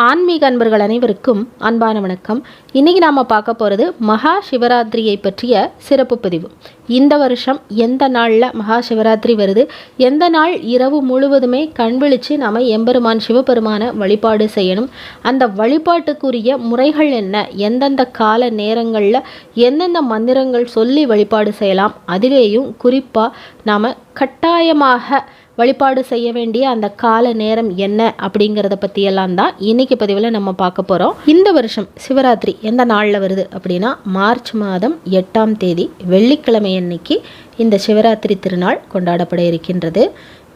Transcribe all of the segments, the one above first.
ஆன்மீக அன்பர்கள் அனைவருக்கும் அன்பான வணக்கம். இன்னைக்கு நாம் பார்க்க போகிறது மகா சிவராத்திரியை பற்றிய சிறப்பு பதிவு. இந்த வருஷம் எந்த நாளில் மகா சிவராத்திரி வருது? எந்த நாள் இரவு முழுவதுமே கண் விழித்து நாம் எம்பெருமான் சிவபெருமான வழிபாடு செய்யணும்? அந்த வழிபாட்டுக்குரிய முறைகள் என்ன? எந்தெந்த கால நேரங்களில் எந்தெந்த மந்திரங்கள் சொல்லி வழிபாடு செய்யலாம்? அதிலேயும் குறிப்பாக நாம் கட்டாயமாக வழிபாடு செய்ய வேண்டிய அந்த கால நேரம் என்ன அப்படிங்கிறத பற்றியெல்லாம் தான் இன்னைக்கு பதிவில் நம்ம பார்க்க போகிறோம் இந்த வருஷம் சிவராத்திரி எந்த நாளில் வருது அப்படின்னா மார்ச் மாதம் எட்டாம் தேதி வெள்ளிக்கிழமை அன்னைக்கு இந்த சிவராத்திரி திருநாள் கொண்டாடப்பட இருக்கின்றது.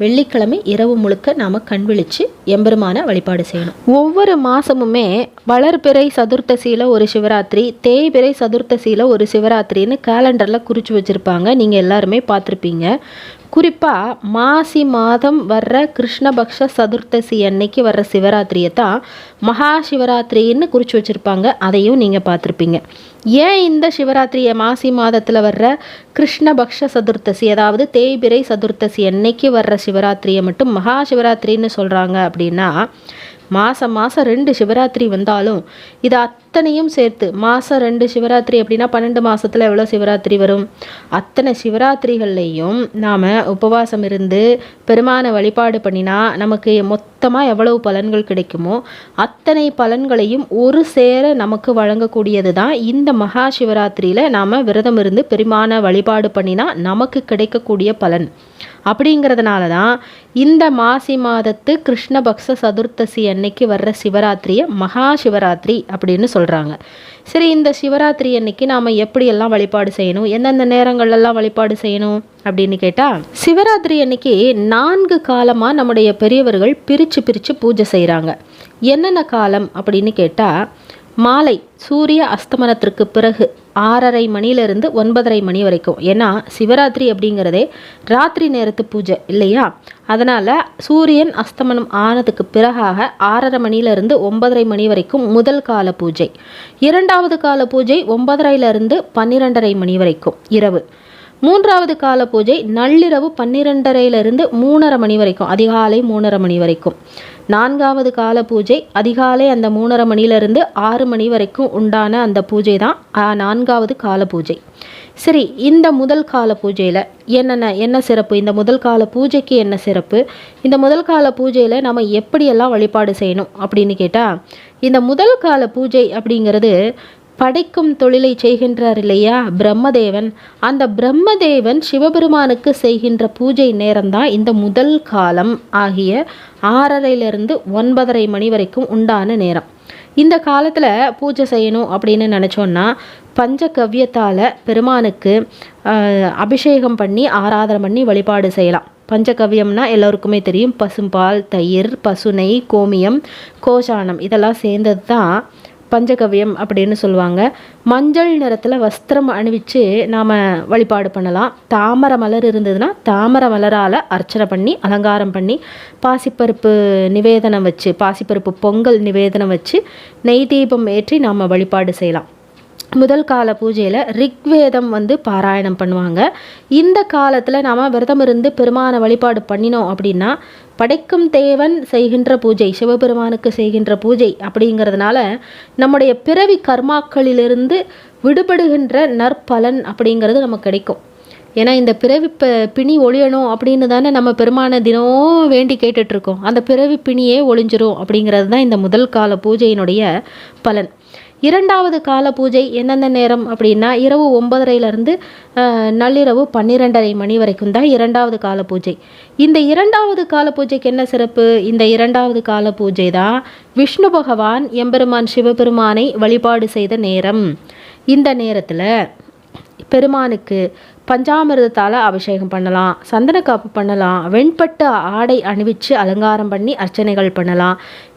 வெள்ளிக்கிழமை இரவு முழுக்க நாம் கண் விழித்து எம்பெருமான வழிபாடு செய்யணும். ஒவ்வொரு மாதமுமே வளர்பிறை சதுர்த்தசியில் ஒரு சிவராத்திரி தேய்பிறை சதுர்த்தசியில் ஒரு சிவராத்திரின்னு கேலண்டரில் குறித்து வச்சுருப்பாங்க. நீங்கள் எல்லாருமே பார்த்துருப்பீங்க. குறிப்பாக மாசி மாதம் வர்ற கிருஷ்ணபக்ஷ சதுர்த்தசி அன்னைக்கு வர்ற சிவராத்திரியை தான் மகா சிவராத்திரின்னு குறித்து வச்சுருப்பாங்க. அதையும் நீங்கள் பார்த்துருப்பீங்க. ஏன் இந்த சிவராத்திரியை மாசி மாதத்தில் வர்ற கிருஷ்ணபக்ஷ சதுர்த்தசி அதாவது தேய்பிரை சதுர்த்தசி அன்னைக்கு வர்ற சிவராத்திரியை மட்டும் மகா சிவராத்திரின்னு சொல்கிறாங்க அப்படின்னா மாதம் மாதம் ரெண்டு சிவராத்திரி வந்தாலும் இது அத்தனையும் சேர்த்து மாதம் ரெண்டு சிவராத்திரி அப்படின்னா பன்னெண்டு மாதத்தில் எவ்வளோ சிவராத்திரி வரும்? அத்தனை சிவராத்திரிகள்லையும் நாம் உபவாசம் இருந்து பெருமான வழிபாடு பண்ணினா நமக்கு மொத்தமாக எவ்வளவு பலன்கள் கிடைக்குமோ அத்தனை பலன்களையும் ஒரு சேர நமக்கு வழங்கக்கூடியது தான் இந்த மகா சிவராத்திரியில் நாம் விரதம் இருந்து பெருமான வழிபாடு பண்ணினா நமக்கு கிடைக்கக்கூடிய பலன். அப்படிங்கிறதுனால தான் இந்த மாசி மாதத்து கிருஷ்ணபக்ச சதுர்த்தசி அன்னைக்கு வர்ற சிவராத்திரியை மகா சிவராத்திரி அப்படின்னு சொல்கிறாங்க சரி இந்த சிவராத்திரி அன்னைக்கு நாம் எப்படியெல்லாம் வழிபாடு செய்யணும்? எந்தெந்த நேரங்கள்லாம் வழிபாடு செய்யணும் அப்படின்னு கேட்டால் சிவராத்திரி அன்னைக்கு நான்கு காலமாக நம்முடைய பெரியவர்கள் பிரித்து பிரித்து பூஜை செய்கிறாங்க என்னென்ன காலம் அப்படின்னு கேட்டால் மாலை சூரிய அஸ்தமனத்திற்கு பிறகு. ஆறரை மணியிலிருந்து ஒன்பதரை மணி வரைக்கும். ஏன்னா சிவராத்திரி அப்படிங்கிறதே ராத்திரி நேரத்து பூஜை இல்லையா? அதனால் சூரியன் அஸ்தமனம் ஆனதுக்கு பிறகாக ஆறரை மணியிலிருந்து ஒன்பதரை மணி வரைக்கும் முதல் கால பூஜை. இரண்டாவது கால பூஜை ஒன்பதரையிலிருந்து பன்னிரெண்டரை மணி வரைக்கும் இரவு. மூன்றாவது கால பூஜை நள்ளிரவு பன்னிரெண்டரையிலிருந்து மூணரை மணி வரைக்கும் அதிகாலை மூணரை மணி வரைக்கும். நான்காவது கால பூஜை அதிகாலை அந்த மூணரை மணியிலிருந்து ஆறு மணி வரைக்கும் உண்டான அந்த பூஜை தான் நான்காவது கால பூஜை. சரி இந்த முதல் கால பூஜையில் என்னென்ன என்ன சிறப்பு? இந்த முதல் கால பூஜைக்கு என்ன சிறப்பு? இந்த முதல் கால பூஜையில் நம்ம எப்படியெல்லாம் வழிபாடு செய்யணும் அப்படின்னு கேட்டால் இந்த முதல் கால பூஜை அப்படிங்கிறது படைக்கும் தொழிலை செய்கின்றார் இல்லையா? பிரம்மதேவன். அந்த பிரம்மதேவன் சிவபெருமானுக்கு செய்கின்ற பூஜை நேரம்தான் இந்த முதல் காலம் ஆகிய ஆறரையிலிருந்து ஒன்பதரை மணி வரைக்கும் உண்டான நேரம். இந்த காலத்தில் பூஜை செய்யணும் அப்படின்னு நினச்சோன்னா பஞ்சகவ்யத்தால் பெருமானுக்கு அபிஷேகம் பண்ணி ஆராதனை பண்ணி வழிபாடு செய்யலாம். பஞ்சகவ்யம்னா எல்லோருக்குமே தெரியும். பசும்பால் தயிர் பசுனை கோமியம் கோஷானம் இதெல்லாம் சேர்ந்தது தான் பஞ்சகவியம் அப்படின்னு சொல்லுவாங்க. மஞ்சள் நிறத்தில் வஸ்திரம் அணிவிச்சு நாம் வழிபாடு பண்ணலாம். தாமரை மலர் இருந்ததுன்னா தாமரை மலரால் அர்ச்சனை பண்ணி அலங்காரம் பண்ணி பாசிப்பருப்பு நிவேதனம் வச்சு பாசிப்பருப்பு பொங்கல் நிவேதனம் வச்சு நெய் தீபம் ஏற்றி நாம் வழிபாடு செய்யலாம். முதல் கால பூஜையில் ரிக்வேதம் வந்து பாராயணம் பண்ணுவாங்க. இந்த காலத்தில் நாம் விரதம் இருந்து பெருமான வழிபாடு பண்ணினோம் அப்படின்னா படைக்கும் தேவன் செய்கின்ற பூஜை சிவபெருமானுக்கு செய்கின்ற பூஜை அப்படிங்கிறதுனால நம்முடைய பிறவி கர்மாக்களிலிருந்து விடுபடுகின்ற நற்பலன் அப்படிங்கிறது நமக்கு கிடைக்கும். ஏன்னா இந்த பிறவி ப பிணி ஒழியணும் அப்படின்னு தானே நம்ம பெருமான தினம் வேண்டி கேட்டுட்ருக்கோம் அந்த பிறவி பிணியே ஒழிஞ்சிரும் அப்படிங்கிறது தான் இந்த முதல் கால பூஜையினுடைய பலன். இரண்டாவது கால பூஜை எந்தெந்த நேரம் அப்படின்னா இரவு ஒன்பதரையிலேருந்து நள்ளிரவு பன்னிரெண்டரை மணி வரைக்கும் தான் இரண்டாவது கால பூஜை. இந்த இரண்டாவது கால பூஜைக்கு என்ன சிறப்பு? இந்த இரண்டாவது கால பூஜை தான் விஷ்ணு பகவான் எம்பெருமான் சிவபெருமானை வழிபாடு செய்த நேரம். இந்த நேரத்தில் பெருமானுக்கு பஞ்சாமிர்தத்தால் அபிஷேகம் பண்ணலாம் சந்தனக்காப்பு பண்ணலாம் வெண்பட்டு ஆடை அணிவிச்சு அலங்காரம் பண்ணி அர்ச்சனைகள் பண்ணலாம்.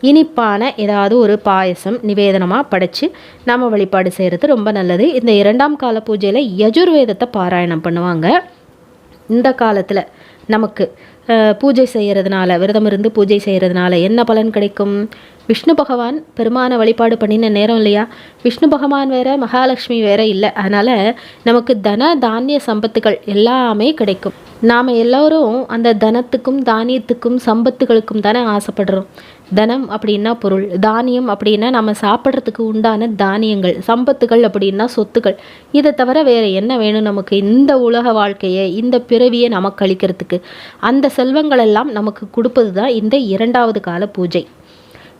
இனிப்பான ஏதாவது ஒரு பாயசம் நிவேதனமாக படைச்சு நம்ம வழிபாடு செய்கிறது ரொம்ப நல்லது. இந்த இரண்டாம் கால பூஜையில் யஜுர்வேதத்தை பாராயணம் பண்ணுவாங்க. இந்த காலத்தில் நமக்கு பூஜை செய்கிறதுனால விரதம் இருந்து பூஜை செய்கிறதுனால என்ன பலன் கிடைக்கும்? விஷ்ணு பகவான் பெருமான வழிபாடு பண்ணின நேரம் இல்லையா? விஷ்ணு பகவான் வேற மகாலட்சுமி வேற இல்லை. அதனால் நமக்கு தன தானிய சம்பத்துகள் எல்லாமே கிடைக்கும். நாம் எல்லோரும் அந்த தனத்துக்கும் தானியத்துக்கும் சம்பத்துகளுக்கும் தானே ஆசைப்படுறோம். தனம் அப்படின்னா பொருள் தானியம் அப்படின்னா நம்ம சாப்பிட்றதுக்கு உண்டான தானியங்கள் சம்பத்துகள் அப்படின்னா சொத்துக்கள். இதை தவிர வேறு என்ன வேணும் நமக்கு? இந்த உலக வாழ்க்கையை இந்த பிறவியை நமக்கு அளிக்கிறதுக்கு அந்த செல்வங்கள் எல்லாம் நமக்கு கொடுப்பது தான் இந்த இரண்டாவது கால பூஜை.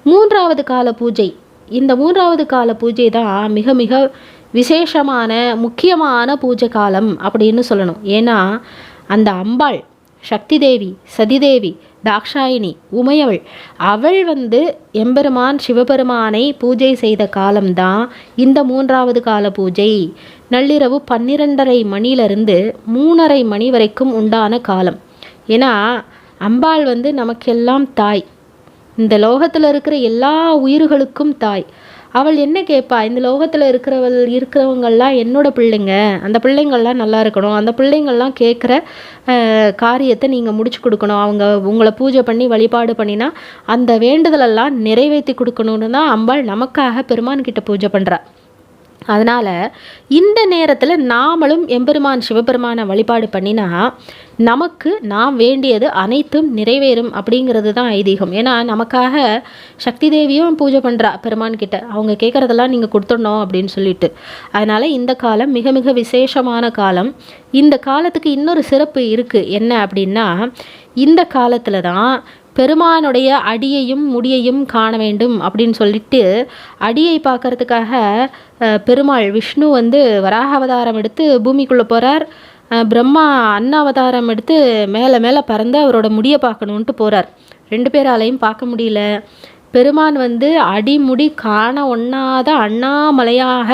மூன்றாவது கால பூஜை. இந்த மூன்றாவது கால பூஜை தான் மிக மிக விசேஷமான முக்கியமான பூஜை காலம் அப்படின்னு சொல்லணும். ஏன்னா அந்த அம்பாள் சக்தி தேவி சதிதேவி தாக்ஷாயினி உமையவள். அவள் வந்து எம்பெருமான் சிவபெருமானை பூஜை செய்த காலம்தான் இந்த மூன்றாவது கால பூஜை. நள்ளிரவு பன்னிரெண்டரை மணியிலிருந்து மூணரை மணி வரைக்கும் உண்டான காலம். ஏன்னா அம்பாள் வந்து நமக்கெல்லாம் தாய். இந்த லோகத்தில் இருக்கிற எல்லா உயிர்களுக்கும் தாய். அவள் என்ன கேட்பா இந்த லோகத்தில் இருக்கிறவள் இருக்கிறவங்கள்லாம் என்னோட பிள்ளைங்க. அந்த பிள்ளைங்கள்லாம் நல்லா இருக்கணும். அந்த பிள்ளைங்கள்லாம் கேட்குற காரியத்தை நீங்கள் முடிச்சு கொடுக்கணும். அவங்க உங்களை பூஜை பண்ணி வழிபாடு பண்ணினா அந்த வேண்டுதலெல்லாம் நிறைவேற்றி கொடுக்கணுன்னு தான் அம்பாள் நமக்காக பெருமான்கிட்ட பூஜை பண்ணுறா அதனால் இந்த நேரத்தில் நாமளும் எம்பெருமான் சிவபெருமானை வழிபாடு பண்ணினா நமக்கு நாம் வேண்டியது அனைத்தும் நிறைவேறும் அப்படிங்கிறது தான் ஐதீகம். ஏன்னா நமக்காக சக்தி தேவியும் பூஜை பண்ணுறா பெருமான் கிட்ட. அவங்க கேட்குறதெல்லாம் நீங்கள் கொடுத்துடணும் அப்படின்னு சொல்லிட்டு. அதனால் இந்த காலம் மிக மிக விசேஷமான காலம். இந்த காலத்துக்கு இன்னொரு சிறப்பு இருக்குது என்ன அப்படின்னா இந்த காலத்தில் தான் பெருமானுடைய அடியையும் முடியையும் காண வேண்டும் அப்படின்னு சொல்லிட்டு அடியை பார்க்கறதுக்காக பெருமாள் விஷ்ணு வந்து வராக அவதாரம் எடுத்து பூமிக்குள்ளே போகிறார் பிரம்மா அன்ன அவதாரம் எடுத்து மேலே மேலே பறந்து அவரோட முடியை பார்க்கணுன்ட்டு போகிறார் ரெண்டு பேராலையும் பார்க்க முடியல. பெருமான் வந்து அடிமுடி காண ஒண்ணாத அண்ணாமலையாக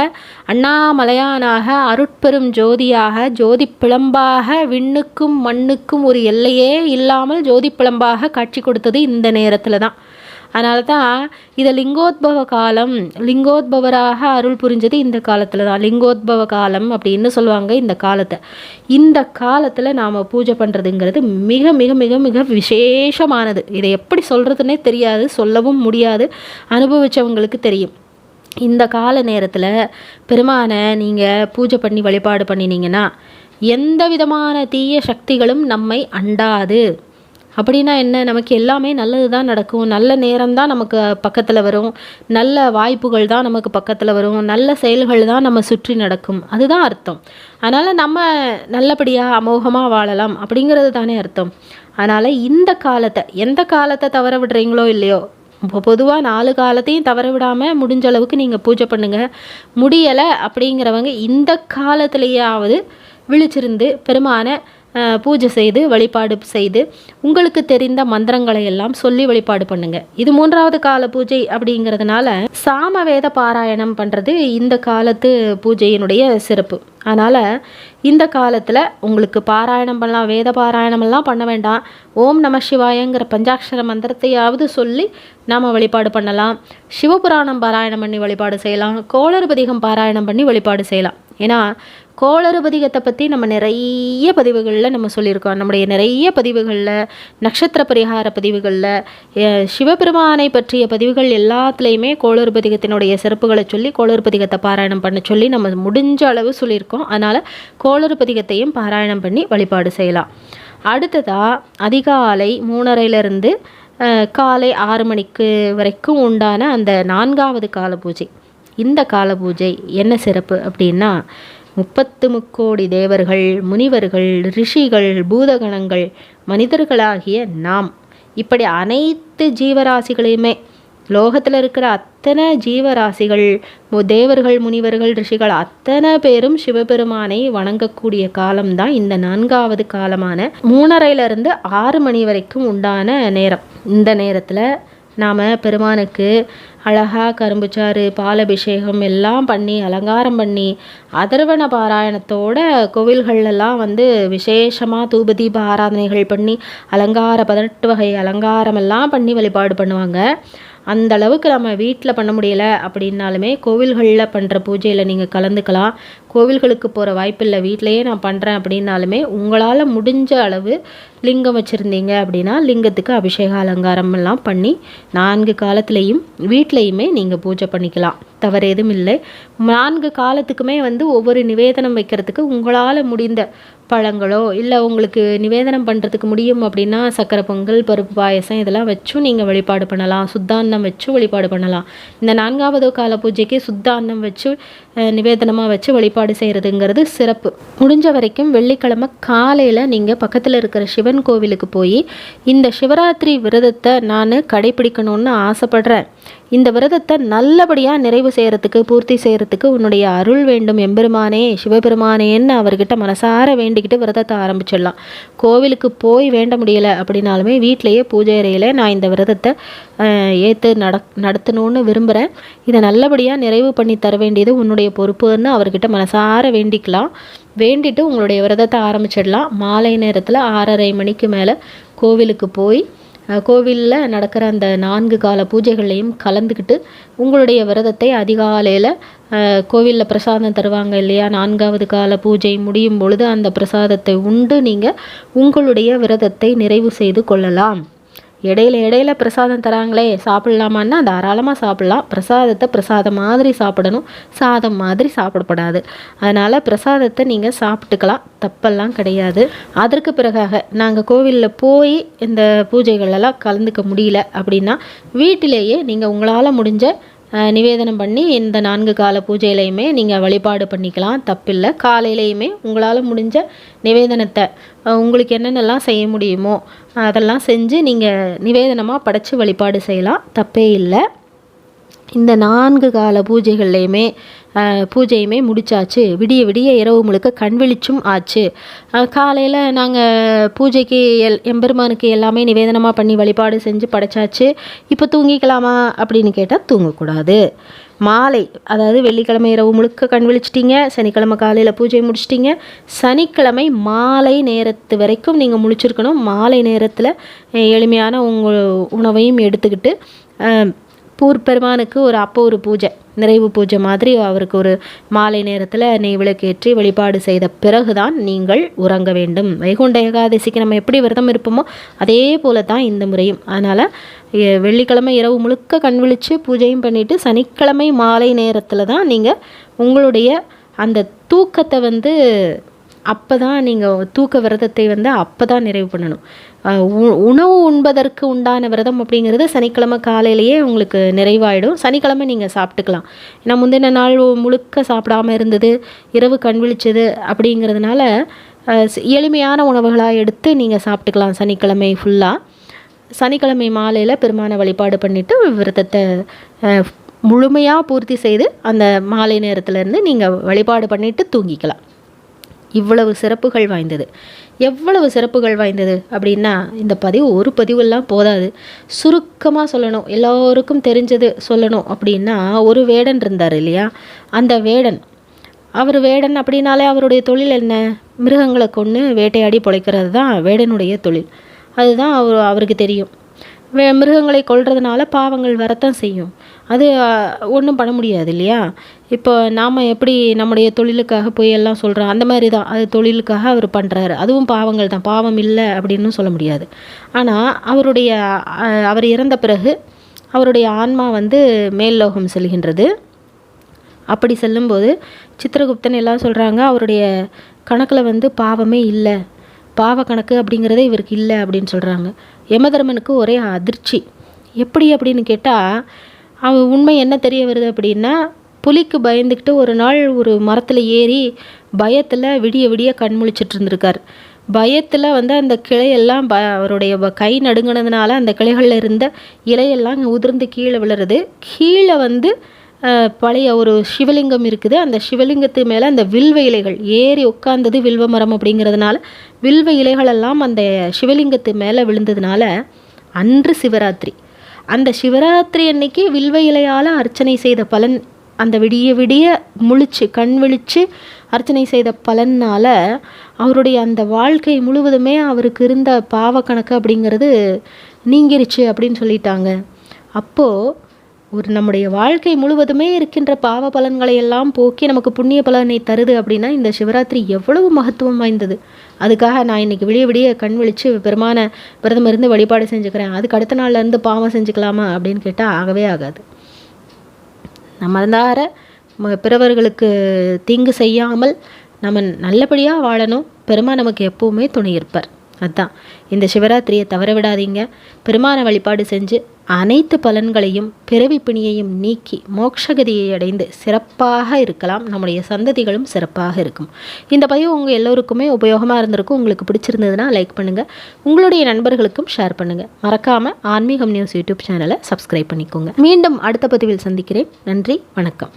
அண்ணாமலையானாக அருட்பெரும் ஜோதியாக ஜோதி பிளம்பாக விண்ணுக்கும் மண்ணுக்கும் ஒரு எல்லையே இல்லாமல் ஜோதி பிளம்பாக காட்சி கொடுத்தது இந்த நேரத்தில் தான். அதனால தான் இதை லிங்கோத்பவ காலம் லிங்கோத்பவராக அருள் புரிஞ்சது இந்த காலத்தில் தான் லிங்கோத்பவ காலம் அப்படின்னு சொல்லுவாங்க இந்த காலத்தை. இந்த காலத்தில் நாம் பூஜை பண்ணுறதுங்கிறது மிக மிக மிக மிக விசேஷமானது. இதை எப்படி சொல்கிறதுனே தெரியாது சொல்லவும் முடியாது. அனுபவித்தவங்களுக்கு தெரியும். இந்த கால நேரத்தில் பெருமானை நீங்கள் பூஜை பண்ணி வழிபாடு பண்ணினீங்கன்னா எந்த விதமான தீய சக்திகளும் நம்மை அண்டாது. அப்படின்னா என்ன? நமக்கு எல்லாமே நல்லது தான் நடக்கும். நல்ல நேரம் தான் நமக்கு பக்கத்தில் வரும். நல்ல வாய்ப்புகள் தான் நமக்கு பக்கத்தில் வரும். நல்ல செயல்கள் தான் நம்ம சுற்றி நடக்கும். அதுதான் அர்த்தம். அதனால் நம்ம நல்லபடியாக அமோகமாக வாழலாம் அப்படிங்கிறது தானே அர்த்தம். அதனால் இந்த காலத்தை எந்த காலத்தை தவற விடுறீங்களோ இல்லையோ இப்போ பொதுவாக நாலு காலத்தையும் தவற விடாமல் முடிஞ்ச அளவுக்கு நீங்கள் பூஜை பண்ணுங்கள் முடியலை அப்படிங்கிறவங்க இந்த காலத்திலேயாவது விழிச்சிருந்து பெருமான பூஜை செய்து வழிபாடு செய்து உங்களுக்கு தெரிந்த மந்திரங்களை எல்லாம் சொல்லி வழிபாடு பண்ணுங்க. இது மூன்றாவது கால பூஜை அப்படிங்கிறதுனால சாமவேத பாராயணம் பண்ணுறது இந்த காலத்து பூஜையினுடைய சிறப்பு. அதனால் இந்த காலத்தில் உங்களுக்கு பாராயணம் பண்ணலாம் வேத பாராயணமெல்லாம் பண்ண வேண்டாம். ஓம் நம சிவாயங்கிற பஞ்சாட்சர மந்திரத்தையாவது சொல்லி நாம் வழிபாடு பண்ணலாம். சிவபுராணம் பாராயணம் பண்ணி வழிபாடு செய்யலாம். கோளறுபதிகம் பாராயணம் பண்ணி வழிபாடு செய்யலாம். ஏன்னா கோளறுபதிகத்தை பற்றி நம்ம நிறைய பதிவுகளில் நம்ம சொல்லியிருக்கோம். நம்முடைய நிறைய பதிவுகளில் நட்சத்திர பரிகார பதிவுகளில் சிவபெருமானை பற்றிய பதிவுகள் எல்லாத்துலேயுமே கோளறுபதிகத்தினுடைய சிறப்புகளை சொல்லி கோளறுபதிகத்தை பாராயணம் பண்ண சொல்லி நம்ம முடிஞ்ச அளவு சொல்லியிருக்கோம். அதனால் கோளறுபதிகத்தையும் பாராயணம் பண்ணி வழிபாடு செய்யலாம். அடுத்ததாக அதிகாலை மூணரையிலிருந்து காலை ஆறு மணிக்கு வரைக்கும் உண்டான அந்த நான்காவது கால பூஜை இந்த கால பூஜை என்ன சிறப்பு அப்படின்னா முப்பத்து முக்கோடி தேவர்கள் முனிவர்கள் ரிஷிகள் பூதகணங்கள் மனிதர்களாகிய நாம். இப்படி அனைத்து ஜீவராசிகளையுமே லோகத்தில் இருக்கிற அத்தனை ஜீவராசிகள் தேவர்கள் முனிவர்கள் ரிஷிகள் அத்தனை பேரும் சிவபெருமானை வணங்கக்கூடிய காலம்தான் இந்த நான்காவது காலமான மூணரையிலிருந்து ஆறு மணி வரைக்கும் உண்டான நேரம். இந்த நேரத்தில் நாம் பெருமானுக்கு அழகாக கரும்புச்சாறு பாலபிஷேகம் எல்லாம் பண்ணி அலங்காரம் பண்ணி அதர்வன பாராயணத்தோட கோவில்கள்லாம் வந்து விசேஷமாக தூபதீப ஆராதனைகள் பண்ணி அலங்கார பதினெட்டு வகை அலங்காரம் எல்லாம் பண்ணி வழிபாடு பண்ணுவாங்க. அந்த அளவுக்கு நம்ம வீட்டில் பண்ண முடியலை அப்படின்னாலுமே கோவில்களில் பண்ணுற பூஜையில் நீங்கள் கலந்துக்கலாம். கோவில்களுக்கு போகிற வாய்ப்பில்லை வீட்டிலையே நான் பண்ணுறேன் அப்படின்னாலுமே உங்களால் முடிஞ்ச அளவு லிங்கம் வச்சுருந்தீங்க அப்படின்னா லிங்கத்துக்கு அபிஷேக அலங்காரம் எல்லாம் பண்ணி நான்கு காலத்துலேயும் வீட்டில் வீட்லேயுமே நீங்கள் பூஜை பண்ணிக்கலாம். தவறு எதுவும் இல்லை நான்கு காலத்துக்குமே வந்து ஒவ்வொரு நிவேதனம் வைக்கிறதுக்கு உங்களால் முடிந்த பழங்களோ இல்லை உங்களுக்கு நிவேதனம் பண்ணுறதுக்கு முடியும் அப்படின்னா சக்கரை பொங்கல் பருப்பு பாயசம் இதெல்லாம் வச்சும் நீங்கள் வழிபாடு பண்ணலாம். சுத்தான்னம் வச்சும் வழிபாடு பண்ணலாம். இந்த நான்காவது கால பூஜைக்கு சுத்தான்னம் வச்சு நிவேதனமாக வச்சு வழிபாடு செய்கிறதுங்கிறது சிறப்பு. முடிஞ்ச வரைக்கும் வெள்ளிக்கிழமை காலையில் நீங்கள் பக்கத்தில் இருக்கிற சிவன் கோவிலுக்கு போய் இந்த சிவராத்திரி விரதத்தை நான் கடைபிடிக்கணும்னு ஆசைப்படுறேன். இந்த விரதத்தை நல்லபடியாக நிறைவு செய்கிறதுக்கு பூர்த்தி செய்கிறதுக்கு உன்னுடைய அருள் வேண்டும். எம்பெருமானே சிவபெருமானேன்னு அவர்கிட்ட மனசார வேண்டும் வேண்டிக்கிட்டு விரதத்தை ஆரம்பிச்சிடலாம். கோவிலுக்கு போய் வேண்ட முடியலை அப்படின்னாலுமே வீட்டிலேயே பூஜை அறையில் நான் இந்த விரதத்தை ஏற்று நட நடத்தணும்னு விரும்புகிறேன் இதை நல்லபடியாக நிறைவு பண்ணி தர வேண்டியது உன்னுடைய பொறுப்புன்னு அவர்கிட்ட மனசார வேண்டிக்கலாம். வேண்டிட்டு உங்களுடைய விரதத்தை ஆரம்பிச்சிடலாம். மாலை நேரத்தில் ஆறரை மணிக்கு மேலே கோவிலுக்கு போய் கோவிலில் நடக்கிற அந்த நான்கு கால பூஜைகள்லையும் கலந்துக்கிட்டு உங்களுடைய விரதத்தை அதிகாலையில் கோவிலில் பிரசாதம் தருவாங்க இல்லையா? நான்காவது கால பூஜை முடியும் பொழுது அந்த பிரசாதத்தை உண்டு நீங்கள் உங்களுடைய விரதத்தை நிறைவு செய்து கொள்ளலாம். இடையில இடையில பிரசாதம் தராங்களே சாப்பிட்லாமான்னா தாராளமாக சாப்பிட்லாம். பிரசாதத்தை பிரசாதம் மாதிரி சாப்பிடணும். சாதம் மாதிரி சாப்பிடப்படாது அதனால் பிரசாதத்தை நீங்கள் சாப்பிட்டுக்கலாம். தப்பெல்லாம் கிடையாது. அதற்கு பிறகாக நாங்கள் கோவிலில் போய் இந்த பூஜைகளெல்லாம் கலந்துக்க முடியல அப்படின்னா வீட்டிலேயே நீங்கள் உங்களால் முடிஞ்ச நிவேதனம் பண்ணி இந்த நான்கு கால பூஜையிலையுமே நீங்கள் வழிபாடு பண்ணிக்கலாம். தப்பில்லை. காலையிலையுமே உங்களால் முடிஞ்ச நிவேதனத்தை உங்களுக்கு என்னென்னலாம் செய்ய முடியுமோ அதெல்லாம் செஞ்சு நீங்கள் நிவேதனமாக படைச்சி வழிபாடு செய்யலாம். தப்பே இல்லை. இந்த நான்கு கால பூஜைகள்லையுமே பூஜையுமே முடிச்சாச்சு. விடிய விடிய இரவு முழுக்க கண் வெளிச்சும் ஆச்சு. காலையில் நாங்கள் பூஜைக்கு எல் எம்பெருமானுக்கு எல்லாமே நிவேதனமாக பண்ணி வழிபாடு செஞ்சு படைச்சாச்சு. இப்போ தூங்கிக்கலாமா அப்படின்னு கேட்டால் தூங்கக்கூடாது. மாலை அதாவது வெள்ளிக்கிழமை இரவு முழுக்க கண் விழிச்சிட்டிங்க. சனிக்கிழமை காலையில் பூஜை முடிச்சிட்டிங்க. சனிக்கிழமை மாலை நேரத்து வரைக்கும் நீங்கள் முழிச்சிருக்கணும். மாலை நேரத்தில் எளிமையான உங்கள் உணவையும் எடுத்துக்கிட்டு பூர் பெருமானுக்கு ஒரு அப்போ ஒரு பூஜை நிறைவு பூஜை மாதிரி அவருக்கு ஒரு மாலை நேரத்தில் நெய் விளக்கேற்றி வழிபாடு செய்த பிறகுதான் நீங்கள் உறங்க வேண்டும். வைகுண்ட ஏகாதசிக்கு நம்ம எப்படி விரதம் இருப்போமோ அதே போல தான் இந்த முறையும். அதனால் வெள்ளிக்கிழமை இரவு முழுக்க கண் விழித்து பூஜையும் பண்ணிவிட்டு சனிக்கிழமை மாலை நேரத்தில் தான் நீங்கள் உங்களுடைய அந்த தூக்கத்தை வந்து அப்போ தான் நீங்கள் தூக்க விரதத்தை வந்து அப்போ தான் நிறைவு பண்ணணும். உ- உணவு உண்பதற்கு உண்டான விரதம் அப்படிங்கிறது சனிக்கிழமை காலையிலேயே உங்களுக்கு நிறைவாயிடும். சனிக்கிழமை நீங்கள் சாப்பிட்டுக்கலாம். ஏன்னா முந்தின நாள் முழுக்க சாப்பிடாம இருந்தது இரவு கண் விழிச்சது அப்படிங்கிறதுனால எளிமையான உணவுகளாக எடுத்து நீங்கள் சாப்பிட்டுக்கலாம் சனிக்கிழமை ஃபுல்லாக சனிக்கிழமை மாலையில் பெருமான வழிபாடு பண்ணிவிட்டு விரதத்தை முழுமையாக பூர்த்தி செய்து அந்த மாலை நேரத்துலேருந்து நீங்கள் வழிபாடு பண்ணிவிட்டு தூங்கிக்கலாம். இவ்வளவு சிறப்புகள் வாய்ந்தது. எவ்வளவு சிறப்புகள் வாய்ந்தது அப்படின்னா இந்த பதிவு ஒரு பதிவெல்லாம் போதாது. சுருக்கமாக சொல்லணும். எல்லோருக்கும் தெரிஞ்சது சொல்லணும் அப்படின்னா ஒரு வேடன் இருந்தார் இல்லையா? அந்த வேடன். அவர் வேடன் அப்படின்னாலே அவருடைய தொழில் என்ன? மிருகங்களை கொன்று வேட்டையாடி பிழைக்கிறது தான் வேடனுடைய தொழில். அதுதான் அவர் அவருக்கு தெரியும். வே மிருகங்களை கொல்றதுனால பாவங்கள் வரத்தான் செய்யும். அது ஒன்றும் பண்ண முடியாது இல்லையா? இப்போ நாம் எப்படி நம்முடைய தொழிலுக்காக போய் எல்லாம் சொல்கிறோம் அந்த மாதிரி தான். அது தொழிலுக்காக அவர் பண்ணுறாரு அதுவும் பாவங்கள் தான். பாவம் இல்லை அப்படின்னு சொல்ல முடியாது. ஆனால் அவருடைய அவர் இறந்த பிறகு அவருடைய ஆன்மா வந்து மேல் லோகம் செல்கின்றது. அப்படி செல்லும்போது சித்திரகுப்தன் எல்லாம் சொல்கிறாங்க அவருடைய கணக்கில் வந்து பாவமே இல்லை. பாவ கணக்கு அப்படிங்கிறதே இவருக்கு இல்லை அப்படின்னு சொல்கிறாங்க யமதர்மனுக்கு ஒரே அதிர்ச்சி. எப்படி அப்படின்னு கேட்டால் அவன் உண்மை என்ன தெரிய வருது அப்படின்னா புலிக்கு பயந்துக்கிட்டு ஒரு நாள் ஒரு மரத்தில் ஏறி பயத்தில் விடிய விடிய கண் முழிச்சிட்டு இருந்திருக்கார். பயத்தில் வந்து அந்த கிளையெல்லாம் ப அவருடைய கை நடுங்கினதுனால அந்த கிளைகளில் இருந்த இலையெல்லாம் உதிர்ந்து கீழே விழுறது. கீழே வந்து பழைய ஒரு சிவலிங்கம் இருக்குது. அந்த சிவலிங்கத்து மேலே அந்த வில்வ இலைகள் ஏறி உட்கார்ந்தது வில்வ மரம் அப்படிங்கிறதுனால வில்வ இலைகளெல்லாம் அந்த சிவலிங்கத்து மேலே விழுந்ததுனால அன்று சிவராத்திரி. அந்த சிவராத்திரி அன்னைக்கு வில்வ இலையால் அர்ச்சனை செய்த பலன் அந்த விடிய விடிய முழிச்சு கண் விழிச்சு அர்ச்சனை செய்த பலனால் அவருடைய அந்த வாழ்க்கை முழுவதுமே அவருக்கு இருந்த பாவக்கணக்கு அப்படிங்கிறது நீங்கிருச்சு அப்படின்னு சொல்லிட்டாங்க. அப்போது ஒரு நம்முடைய வாழ்க்கை முழுவதுமே இருக்கின்ற பாவ பலன்களை எல்லாம் போக்கி நமக்கு புண்ணிய பலனை தருது அப்படின்னா இந்த சிவராத்திரி எவ்வளவு மகத்துவம் வாய்ந்தது. அதுக்காக நான் இன்னைக்கு விடிய விடிய கண் விழித்து பெருமான விரதம் இருந்து வழிபாடு செஞ்சுக்கிறேன். அதுக்கு அடுத்த நாள்லேருந்து பாவம் செஞ்சுக்கலாமா அப்படின்னு கேட்டால் ஆகவே ஆகாது. நம்ம இருந்தார ம- பிறவர்களுக்கு தீங்கு செய்யாமல் நம்ம நல்லபடியாக வாழணும். பெருமாள் நமக்கு எப்போவுமே துணை இருப்பார். அதுதான் இந்த சிவராத்திரியை தவற விடாதீங்க. பெருமான வழிபாடு செஞ்சு அனைத்து பலன்களையும் பிறவி பிணியையும் நீக்கி மோட்சகதியை அடைந்து சிறப்பாக இருக்கலாம். நம்முடைய சந்ததிகளும் சிறப்பாக இருக்கும். இந்த பதிவு உங்கள் எல்லோருக்குமே உபயோகமாக இருந்திருக்கும். உங்களுக்கு பிடிச்சிருந்ததுன்னா லைக் பண்ணுங்கள் உங்களுடைய நண்பர்களுக்கும் ஷேர் பண்ணுங்கள் மறக்காமல் ஆன்மீகம் நியூஸ் யூடியூப் சேனலை சப்ஸ்கிரைப் பண்ணிக்கோங்க. மீண்டும் அடுத்த பதிவில் சந்திக்கிறேன். நன்றி வணக்கம்.